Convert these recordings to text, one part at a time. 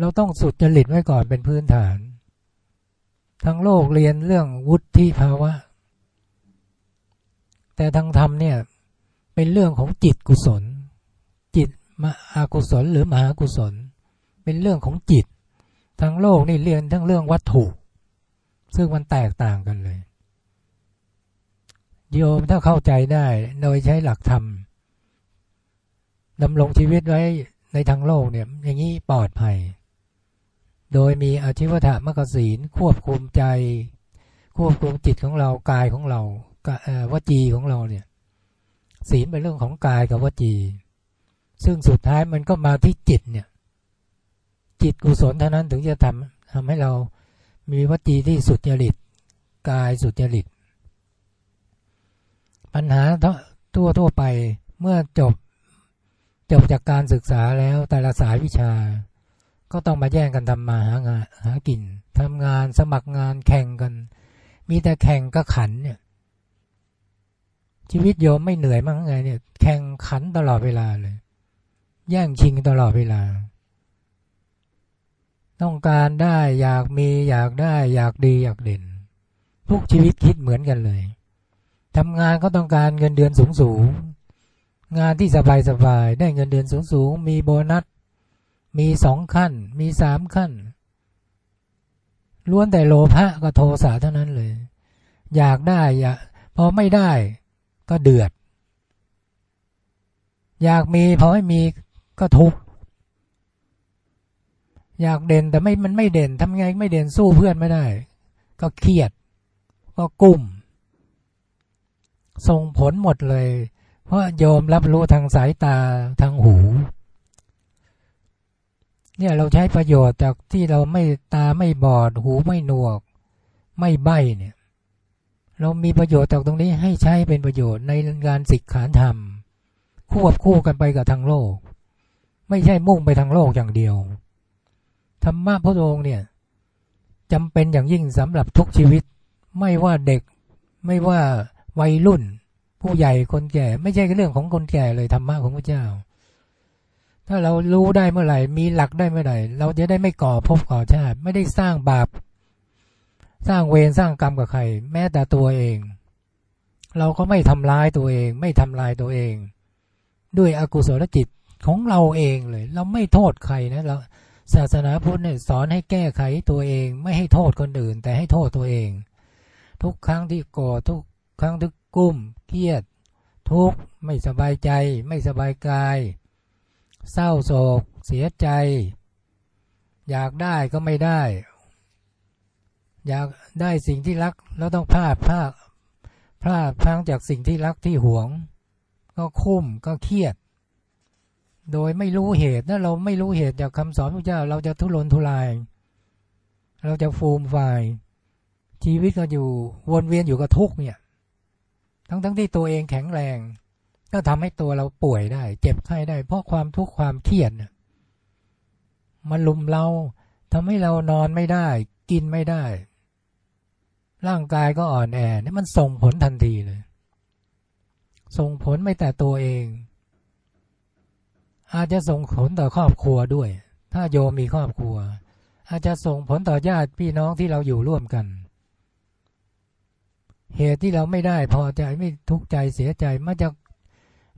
เราต้องสุดจริตไว้ก่อนเป็นพื้นฐาน ทั้งโลกเรียนเรื่องวุฒิภาวะ แต่ทางธรรมเนี่ยเป็นเรื่องของจิตกุศล จิตมาอากุศลหรือมหากุศล เป็นเรื่องของจิตทั้งโลกนี่เรียนทั้งเรื่องวัตถุ ซึ่งมันแตกต่างกันเลยโยมถ้าเข้าใจได้โดยใช้หลักธรรมดำรงชีวิตไว้ในทางโลกเนี่ยอย่างนี้ปลอดภัย โดยมีอาชีวธรรมกศีลควบคุมใจ ควบคุมจิตของเรากายของเราวจีของเราเนี่ยศีลเป็นเรื่องของกายกับวจี ซึ่งสุดท้ายมันก็มาที่จิตเนี่ยจิตกุศลเท่านั้นถึงจะทำทำให้เรามีวจีที่สุดจริตกายสุดจริตปัญหาทั่วทั่วไปเมื่อจบจบจากการศึกษาแล้วแต่ละสายวิชา ก็ต้องมาแย่งกันทำมาหางานหากินทำงานสมัครงานแข่งกัน มีแต่แข่งก็ขันเนี่ย ชีวิตโยมไม่เหนื่อยมั้งไงเนี่ย แข่งขันตลอดเวลาเลย แย่งชิงตลอดเวลา ต้องการได้อยากมีอยากได้ อยากดีอยากเด่น ทุกชีวิตคิดเหมือนกันเลยทำงานก็ต้องการเงินเดือนสูงสูงงานที่สบายสบายได้เงินเดือนสูงสูงมีโบนัส มีสองขั้น มีสามขั้น ล้วนแต่โลภะกับโทสะเท่านั้นเลย อยากได้อยากพอไม่ได้ก็เดือด อยากมีพอไม่มีก็ทุกข์อยากเด่นแต่ไม่มันไม่เด่นทำไงไม่เด่นสู้เพื่อนไม่ได้ ก็เครียด ก็กุ้มส่งผลหมดเลย เพราะโยมรับรู้ทางสายตาทางหู เนี่ยเราใช้ประโยชน์จากที่เราไม่ตาไม่บอด หูไม่หนวก ไม่ใบเนี่ย เรามีประโยชน์จากตรงนี้ให้ใช้เป็นประโยชน์ในงานสิกขานธรรม ควบคู่กันไปกับทางโลก ไม่ใช่มุ่งไปทางโลกอย่างเดียวธรรมะพระองค์เนี่ยจำเป็นอย่างยิ่งสำหรับทุกชีวิต ไม่ว่าเด็ก ไม่ว่าวัยรุ่น ผู้ใหญ่คนแก่ ไม่ใช่เรื่องของคนแก่เลยธรรมะของพระเจ้า ถ้าเรารู้ได้เมื่อไหร่ มีหลักได้เมื่อไหร่ เราจะได้ไม่ก่อภพก่อชาติ ไม่ได้สร้างบาป สร้างเวรสร้างกรรมกับใคร แม้แต่ตัวเอง เราก็ไม่ทำร้ายตัวเอง ไม่ทำลายตัวเอง ด้วยอกุศลจิตของเราเองเลย เราไม่โทษใครนะเราศาสนาพุทธเนี่ยสอนให้แก้ไขตัวเอง ไม่ให้โทษคนอื่น แต่ให้โทษตัวเอง ทุกครั้งที่โกรธทุกครั้งที่กุ้มเครียด ทุกข์ไม่สบายใจ ไม่สบายกาย เศร้าโศก เสียใจ อยากได้ก็ไม่ได้ อยากได้สิ่งที่รักแล้วต้องพลาดพลาดพลาดพังจากสิ่งที่รักที่หวง ก็คุ้มก็เครียด โดยไม่รู้เหตุถ้าเราไม่รู้เหตุจากคำสอนพระเจ้า เราจะทุรนทุราย เราจะฟูมไฟาย ชีวิตก็อยู่วนเวียนอยู่กับทุกข์เนี่ย ทั้งทั้งที่ตัวเองแข็งแรง ก็ทำให้ตัวเราป่วยได้ เจ็บไข้ได้ เพราะความทุกข์ความเครียดมันลุมเราทำให้เรานอนไม่ได้ กินไม่ได้ ร่างกายก็อ่อนแอนี่มันส่งผลทันทีเลย ส่งผลไม่แต่ตัวเอง อาจจะส่งผลต่อครอบครัวด้วย ถ้าโยมมีครอบครัว อาจจะส่งผลต่อญาติพี่น้องที่เราอยู่ร่วมกัน เหตุที่เราไม่ได้พอใจไม่ทุกข์ใจเสียใจมาจาก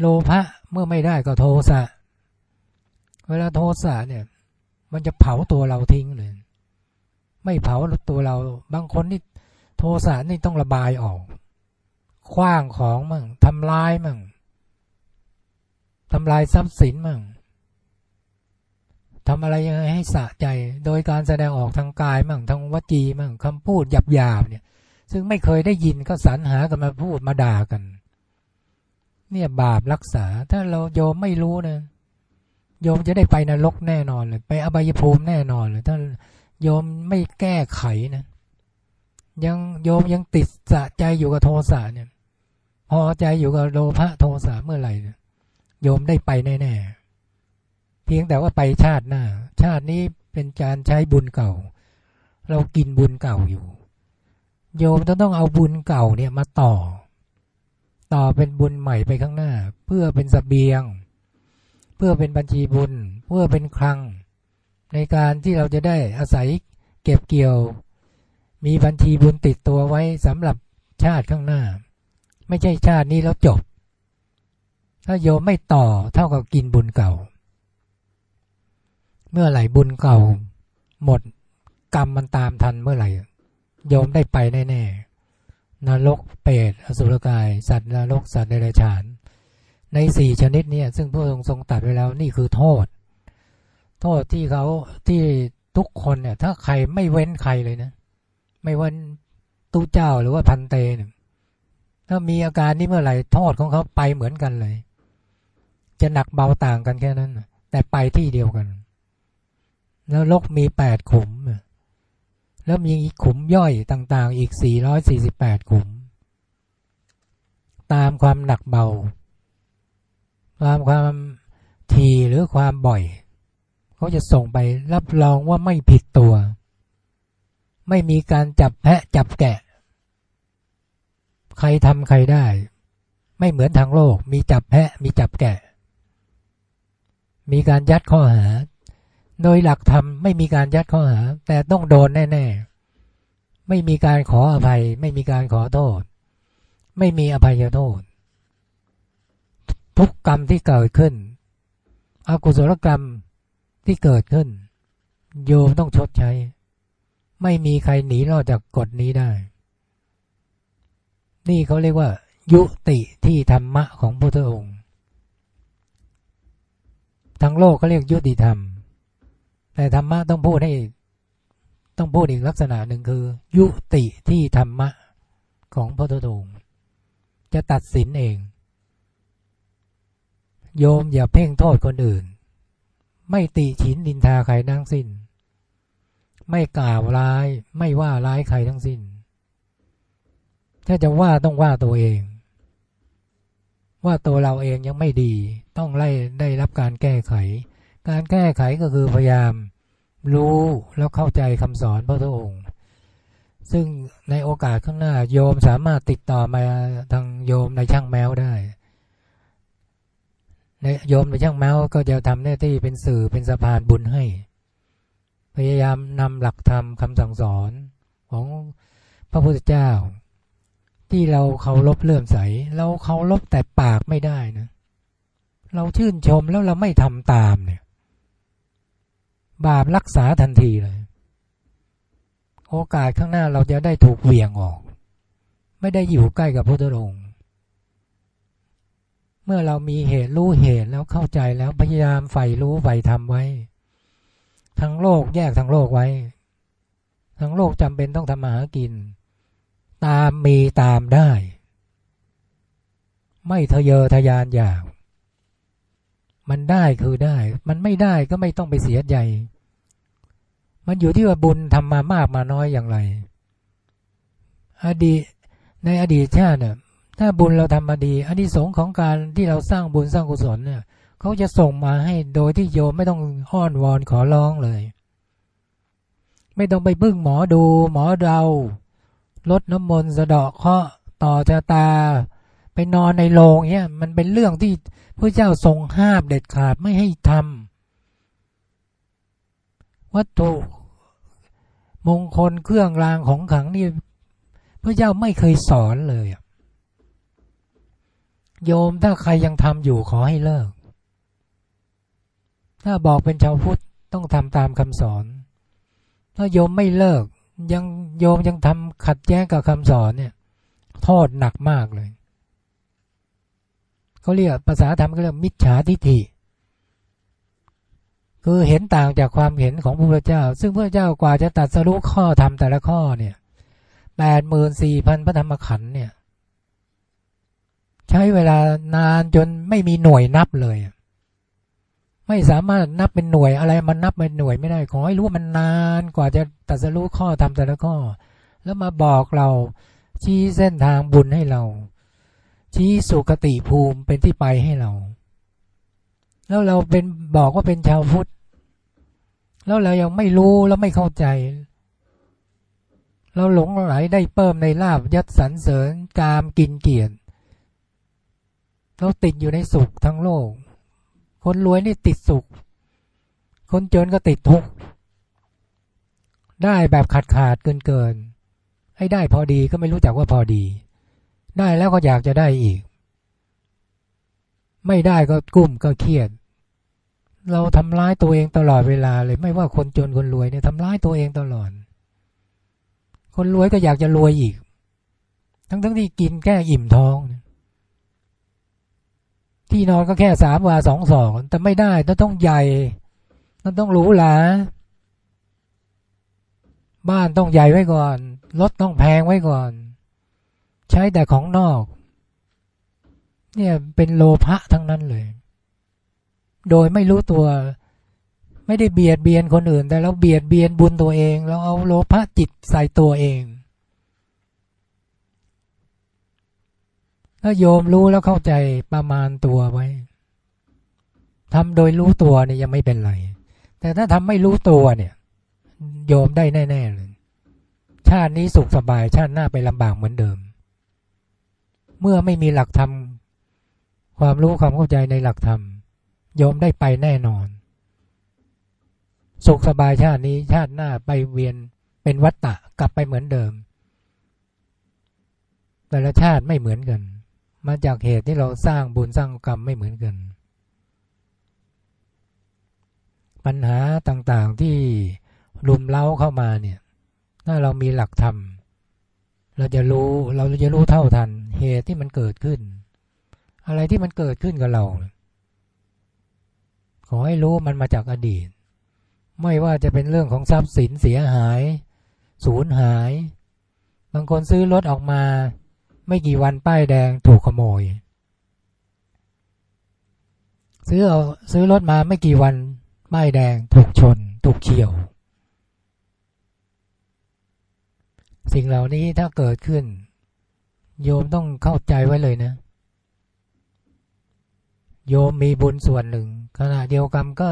โลภะเมื่อไม่ได้ก็โทสะเวลาโทสะเนี่ย มันจะเผาตัวเราทิ้งเลย ไม่เผาตัวเรา บางคนนี่โทสะนี่ต้องระบายออกคว้างของมั่งทำลายมั่งทำลายทรัพย์สินมั่งทำอะไรยังไงให้สะใจ โดยการแสดงออกทางกายมั่งทางวจีมั่งคำพูดหยาบๆเนี่ย ซึ่งไม่เคยได้ยินก็สรรหากันมาพูดมาด่ากัน เนี่ยบาปรักษา ถ้าเราโยมไม่รู้นะโยมจะได้ไปนรกแน่นอนเลย ไปอบายภูมิแน่นอนเลยถ้าโยมไม่แก้ไขนะยังโยมยังติดสะใจอยู่กับโทสะเนี่ย พอใจอยู่กับโลภะโทสะเมื่อไหร่เนี่ยโยมได้ไปแน่ๆเพียงแต่ว่าไปชาติหน้า ชาตินี้เป็นการใช้บุญเก่า เรากินบุญเก่าอยู่ โยมจะต้องเอาบุญเก่าเนี่ยมาต่อ ต่อเป็นบุญใหม่ไปข้างหน้า เพื่อเป็นสเสบียง เพื่อเป็นบัญชีบุญ เพื่อเป็นคลัง ในการที่เราจะได้อาศัยเก็บเกี่ยว มีบัญชีบุญติดตัวไว้สำหรับชาติข้างหน้า ไม่ใช่ชาตินี้แล้วจบ ถ้าโยมไม่ต่อเท่ากับกินบุญเก่า เมื่อไหร่บุญเก่า หมดกรรมมันตามทันเมื่อไหร่โยมได้ไปแน่ๆ นรกเปรตอสุรกาย สัตว์นรกสัตว์เดรัจฉาน ในสี่ชนิดเนี่ยซึ่งพระองค์ทรงตัดไว้แล้วนี่คือโทษ โทษที่เขาที่ทุกคนเนี่ย ถ้าใครไม่เว้นใครเลยนะ ไม่เว้นตู้เจ้าหรือว่าพันเตเนี่ยถ้ามีอาการนี้เมื่อไหร่โทษของเขาไปเหมือนกันเลย จะหนักเบาต่างกันแค่นั้นแต่ไปที่เดียวกัน แล้วลกมีแปดขุมน่ะ แล้วมีอีกขุมย่อยต่างๆอีก 448 ขุม ตามความหนักเบาความความทีหรือความบ่อย เขาจะส่งไปรับรองว่าไม่ผิดตัว ไม่มีการจับแพะจับแกะ ใครทำใครได้ ไม่เหมือนทางโลก มีจับแพะมีจับแกะ มีการยัดข้อหา โดยหลักธรรมไม่มีการยัดข้อหา แต่ต้องโดนแน่ ๆ ไม่มีการขออภัย ไม่มีการขอโทษ ไม่มีอภัยโทษ ทุกกรรมที่เกิดขึ้นอกุศลกรรมที่เกิดขึ้น โยมต้องชดใช้ ไม่มีใครหนีรอดจากกฎนี้ได้ นี่เขาเรียกว่า ยุติที่ธรรมะของพระองค์ทางโลกเขาเรียกยุติธรรม แต่ธรรมะต้องพูดให้ต้องพูดอีกลักษณะหนึ่งคือ ยุติที่ธรรมะของพระองค์จะตัดสินเอง โยมอย่าเพ่งโทษคนอื่น ไม่ติฉินดินทาใครทั้งสิ้น ไม่กล่าวร้ายไม่ว่าร้ายใครทั้งสิ้น ถ้าจะว่าต้องว่าตัวเอง ว่าตัวเราเองยังไม่ดีต้องไล่ได้รับการแก้ไข การแก้ไขก็คือพยายามรู้แล้วเข้าใจคำสอนพระพุทธองค์ ซึ่งในโอกาสข้างหน้าโยมสามารถติดต่อมาทางโยมในช่างแมวได้ในโยมในช่างแมวก็จะทำหน้าที่เป็นสื่อเป็นสะพานบุญให้ พยายามนำหลักธรรมคำสั่งสอนของพระพุทธเจ้า ที่เราเคารพเลื่อมใส เราเคารพแต่ปากไม่ได้นะ เราชื่นชมแล้วเราไม่ทำตามเนี่ย บาปรักษาทันทีเลย โอกาสข้างหน้าเราจะได้ถูกเหวี่ยงออก ไม่ได้อยู่ใกล้กับพระพุทธองค์ เมื่อเรามีเหตุรู้เหตุแล้วเข้าใจแล้วพยายามใฝ่รู้ใฝ่ทำไว้ ทั้งโลกแยกทั้งโลกไว้ ทั้งโลกจำเป็นต้องทำมาหากิน ตามมีตามได้ ไม่ทะเยอทะยานอยาก มันได้คือได้ มันไม่ได้ก็ไม่ต้องไปเสียใจ มันอยู่ที่ว่าบุญทำมามากมาน้อยอย่างไร อดีตในอดีตชาติเนี่ยถ้าบุญเราทำมาดีอันที่สงของการที่เราสร้างบุญสร้างกุศลเนี่ยเขาจะส่งมาให้โดยที่โยมไม่ต้องอ้อนวอนขอร้องเลย ไม่ต้องไปพึ่งหมอดูหมอเดาลดน้ำมนต์สะเดาะเคาะต่อชะตา ไปนอนในโรงเนี่ยมันเป็นเรื่องที่ พระเจ้าทรงห้ามเด็ดขาดไม่ให้ทำวัตถุมงคลเครื่องรางของขลังนี่พระเจ้าไม่เคยสอนเลยอะโยมถ้าใครยังทำอยู่ขอให้เลิก ถ้าบอกเป็นชาวพุทธต้องทำตามคำสอน ถ้าโยมไม่เลิกยังโยมยังทำขัดแย้งกับคำสอนเนี่ย โทษหนักมากเลย เขาเรียกภาษาธรรมก็เรียกมิจฉาทิฏฐิคือเห็นต่างจากความเห็นของพระพุทธเจ้า ซึ่งพระเจ้ากว่าจะตัดสรุปข้อธรรมแต่ละข้อเนี่ยแปดหมื่นสี่พันพระธรรมขันธ์เนี่ย ใช้เวลานานจนไม่มีหน่วยนับเลย ไม่สามารถนับเป็นหน่วยอะไรมันนับเป็นหน่วยไม่ได้ ขอให้รู้ว่ามันนานกว่าจะตัดสรู้ข้อทำแต่ละข้อ แล้วมาบอกเราชี้เส้นทางบุญให้เรา ชี้สุคติภูมิเป็นที่ไปให้เรา แล้วเราเป็นบอกว่าเป็นชาวพุทธ แล้วเรายังไม่รู้แล้วไม่เข้าใจ เราหลงไหลได้เพิ่มในลาบยัดสรรเสริญกามกินเกียรติเราติดอยู่ในสุขทั้งโลก คนรวยนี่ติดสุข คนจนก็ติดทุกข์ ได้แบบขาดขาดเกินเกิน ให้ได้พอดีก็ไม่รู้จักว่าพอดี ได้แล้วก็อยากจะได้อีก ไม่ได้ก็กุ้มก็เครียด เราทำร้ายตัวเองตลอดเวลาเลย ไม่ว่าคนจนคนรวยเนี่ยทำร้ายตัวเองตลอด คนรวยก็อยากจะรวยอีก ทั้งทั้งที่กินแค่อิ่มท้อง ที่นอนก็แค่สามวาสองสองแต่ไม่ได้ต้องต้องใหญ่ต้องต้องหรูหราบ้านต้องใหญ่ไว้ก่อน รถต้องแพงไว้ก่อน ใช้แต่ของนอก เนี่ยเป็นโลภะทั้งนั้นเลย โดยไม่รู้ตัว ไม่ได้เบียดเบียนคนอื่น แต่เราเบียดเบียนบุญตัวเอง เราเอาโลภะจิตใส่ตัวเอง ถ้าโยมรู้แล้วเข้าใจประมาณตัวไว้ทำโดยรู้ตัวเนี่ยยังไม่เป็นไร แต่ถ้าทำไม่รู้ตัวเนี่ย โยมได้แน่ ๆ เลย ชาตินี้สุขสบายชาติหน้าไปลำบากเหมือนเดิม เมื่อไม่มีหลักธรรมความรู้ความเข้าใจในหลักธรรมโยมได้ไปแน่นอน สุขสบายชาตินี้ชาติหน้าไปเวียนเป็นวัฏฏะกลับไปเหมือนเดิม แต่ละชาติไม่เหมือนกัน มาจากเหตุที่เราสร้างบุญสร้างกรรมไม่เหมือนกัน ปัญหาต่างๆที่รุมเล้าเข้ามาเนี่ย ถ้าเรามีหลักธรรม เราจะรู้เราจะรู้เท่าทัน เหตุที่มันเกิดขึ้น อะไรที่มันเกิดขึ้นกับเรา ขอให้รู้มันมาจากอดีต ไม่ว่าจะเป็นเรื่องของทรัพย์สินเสียหาย สูญหาย บางคนซื้อรถออกมา ไม่กี่วันป้ายแดงถูกขโมย ซื้อเอาซื้อรถมาไม่กี่วันป้ายแดงถูกชน ถูกเฉี่ยว สิ่งเหล่านี้ถ้าเกิดขึ้น โยมต้องเข้าใจไว้เลยนะ โยมมีบุญส่วนหนึ่ง ขณะเดียวกันก็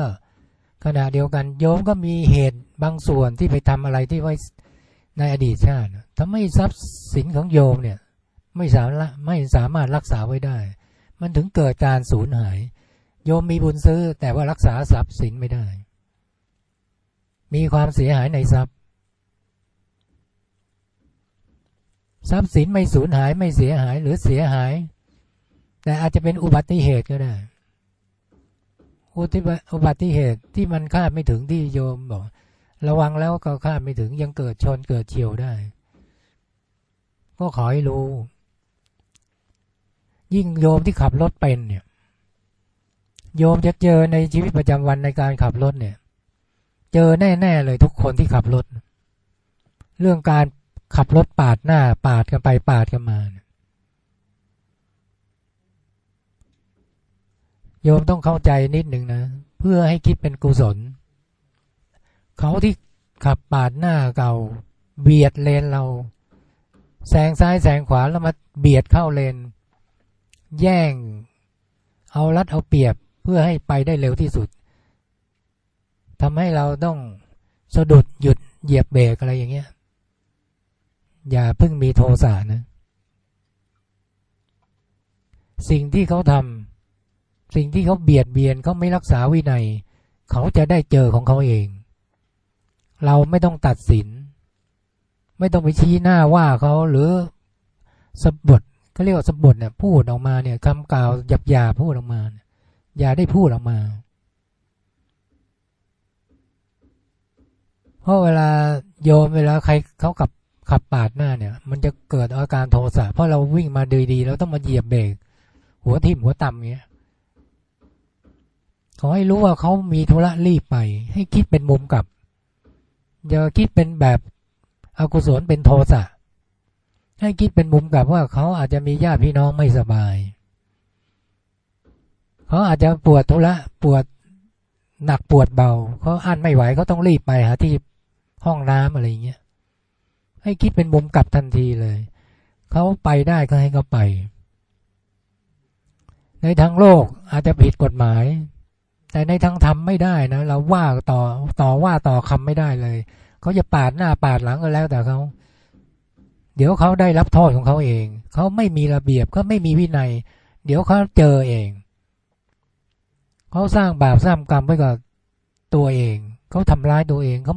ขณะเดียวกัน โยมก็มีเหตุบางส่วนที่ไปทำอะไรที่ไว้ในอดีตชาติทำให้ทรัพย์สินของโยมเนี่ย ไม่สามารถไม่สามารถรักษาไว้ได้ มันถึงเกิดการสูญหาย โยมมีบุญซื้อแต่ว่ารักษาทรัพย์สินไม่ได้ มีความเสียหายในทรัพย์ ทรัพย์สินไม่สูญหายไม่เสียหายหรือเสียหาย แต่อาจจะเป็นอุบัติเหตุก็ได้ อุบัติเหตุที่มันคาดไม่ถึงที่โยมบอก ระวังแล้วก็คาดไม่ถึงยังเกิดชนเกิดเฉียวได้ ก็ขอให้รู้ ยิ่งโยมที่ขับรถเป็นเนี่ย โยมจะเจอในชีวิตประจำวันในการขับรถเนี่ย เจอแน่ ๆ เลยทุกคนที่ขับรถ เรื่องการ ขับรถปาดหน้า ปาดกันไปปาดกันมาโยมต้องเข้าใจนิดหนึ่งนะ เพื่อให้คิดเป็นกุศล เขาที่ขับปาดหน้าเก่า เบียดเลนเรา แซงซ้ายแซงขวาแล้วมาเบียดเข้าเลน แย่ง เอารัดเอาเปรียบเพื่อให้ไปได้เร็วที่สุดทำให้เราต้องสะดุดหยุดเหยียบเบรกอะไรอย่างเงี้ย อย่าเพิ่งมีโทสะนะ สิ่งที่เขาทำสิ่งที่เขาเบียดเบียนเขาไม่รักษาวินัย เขาจะได้เจอของเขาเอง เราไม่ต้องตัดสิน ไม่ต้องไปชี้หน้าว่าเขาหรือสบทเขาเรียกว่าสบทเนี่ยพูดออกมาเนี่ยคำกล่าวหยาบหยาพูดออกมา อย่าได้พูดออกมา เพราะเวลาโยมเวลาใครเขากับ ขับปาดหน้าเนี่ย มันจะเกิดอาการโทสะเพราะเราวิ่งมาดีๆเราต้องมาเหยียบเบรกหัวทิ่มหัวต่ำเงี้ยขอให้รู้ว่าเขามีธุระรีบไป ให้คิดเป็นมุมกลับอย่าคิดเป็นแบบอกุศลเป็นโทสะให้คิดเป็นมุมกลับว่าเขาอาจจะมีญาติพี่น้องไม่สบาย เขาอาจจะปวดธุระปวดหนักปวดเบาเขาอั้นไม่ไหวเขาต้องรีบไปหาที่ห้องน้ำอะไรเงี้ย ให้คิดเป็นมุมกลับทันทีเลย เขาไปได้ก็ให้เขาไป ในทางโลกอาจจะผิดกฎหมาย แต่ในทางธรรมไม่ได้นะ เราว่าต่อต่อว่าต่อคำไม่ได้เลยเขาจะปาดหน้าปาดหลังก็แล้วแต่เขาเดี๋ยวเขาได้รับโทษของเขาเอง เขาไม่มีระเบียบเขาไม่มีวินัย เดี๋ยวเขาเจอเอง เขาสร้างบาปสร้างกรรมไว้กับตัวเอง เขาทำร้ายตัวเองเขา